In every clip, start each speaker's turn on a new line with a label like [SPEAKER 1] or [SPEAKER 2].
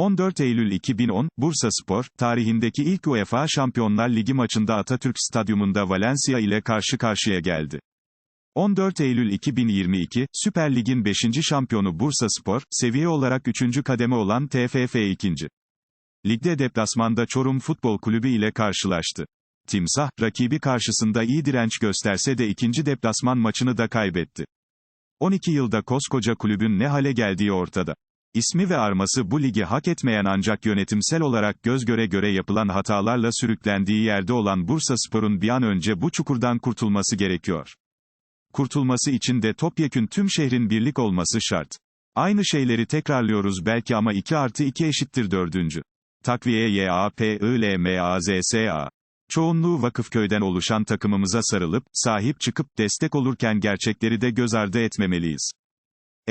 [SPEAKER 1] 14 Eylül 2010, Bursa Spor, tarihindeki ilk UEFA Şampiyonlar Ligi maçında Atatürk Stadyumunda Valencia ile karşı karşıya geldi. 14 Eylül 2022, Süper Lig'in 5. şampiyonu Bursa Spor, seviye olarak 3. kademe olan TFF 2. Ligde deplasmanda Çorum Futbol Kulübü ile karşılaştı. Timsah, rakibi karşısında iyi direnç gösterse de ikinci deplasman maçını da kaybetti. 12 yılda koskoca kulübün ne hale geldiği ortada. İsmi ve arması bu ligi hak etmeyen ancak yönetimsel olarak göz göre göre yapılan hatalarla sürüklendiği yerde olan Bursa Spor'un bir an önce bu çukurdan kurtulması gerekiyor. Kurtulması için de topyekün tüm şehrin birlik olması şart. Aynı şeyleri tekrarlıyoruz belki ama 2 artı 2 eşittir 4. Takviye YAPILMAZSA. Çoğunluğu Vakıfköy'den oluşan takımımıza sarılıp, sahip çıkıp, destek olurken gerçekleri de göz ardı etmemeliyiz.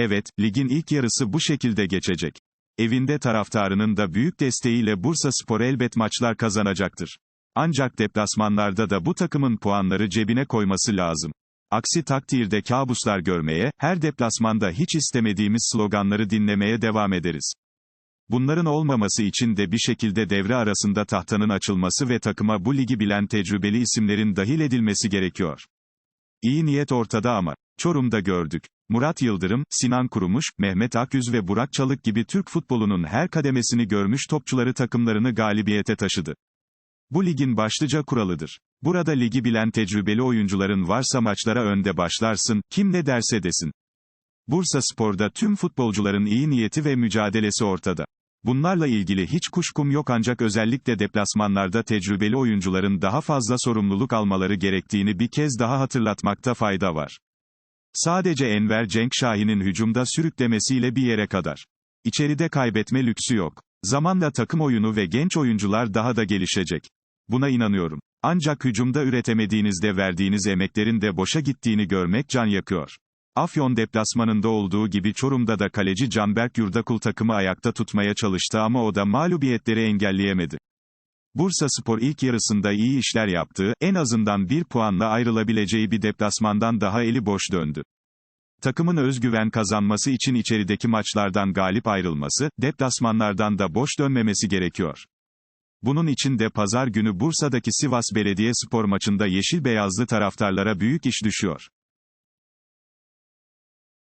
[SPEAKER 1] Evet, ligin ilk yarısı bu şekilde geçecek. Evinde taraftarının da büyük desteğiyle Bursa Spor elbet maçlar kazanacaktır. Ancak deplasmanlarda da bu takımın puanları cebine koyması lazım. Aksi takdirde kabuslar görmeye, her deplasmanda hiç istemediğimiz sloganları dinlemeye devam ederiz. Bunların olmaması için de bir şekilde devre arasında tahtanın açılması ve takıma bu ligi bilen tecrübeli isimlerin dahil edilmesi gerekiyor. İyi niyet ortada ama. Çorum'da gördük. Murat Yıldırım, Sinan Kurumuş, Mehmet Akyüz ve Burak Çalık gibi Türk futbolunun her kademesini görmüş topçuları takımlarını galibiyete taşıdı. Bu ligin başlıca kuralıdır. Burada ligi bilen tecrübeli oyuncuların varsa maçlara önde başlarsın, kim ne derse desin. Bursa Spor'da tüm futbolcuların iyi niyeti ve mücadelesi ortada. Bunlarla ilgili hiç kuşkum yok ancak özellikle deplasmanlarda tecrübeli oyuncuların daha fazla sorumluluk almaları gerektiğini bir kez daha hatırlatmakta fayda var. Sadece Enver Cenk Şahin'in hücumda sürüklemesiyle bir yere kadar. İçeride kaybetme lüksü yok. Zamanla takım oyunu ve genç oyuncular daha da gelişecek. Buna inanıyorum. Ancak hücumda üretemediğinizde verdiğiniz emeklerin de boşa gittiğini görmek can yakıyor. Afyon deplasmanında olduğu gibi Çorum'da da kaleci Canberk Yurdakul takımı ayakta tutmaya çalıştı ama o da mağlubiyetleri engelleyemedi. Bursa Spor ilk yarısında iyi işler yaptığı, en azından bir puanla ayrılabileceği bir deplasmandan daha eli boş döndü. Takımın özgüven kazanması için içerideki maçlardan galip ayrılması, deplasmanlardan da boş dönmemesi gerekiyor. Bunun için de pazar günü Bursa'daki Sivas Belediyespor maçında yeşil beyazlı taraftarlara büyük iş düşüyor.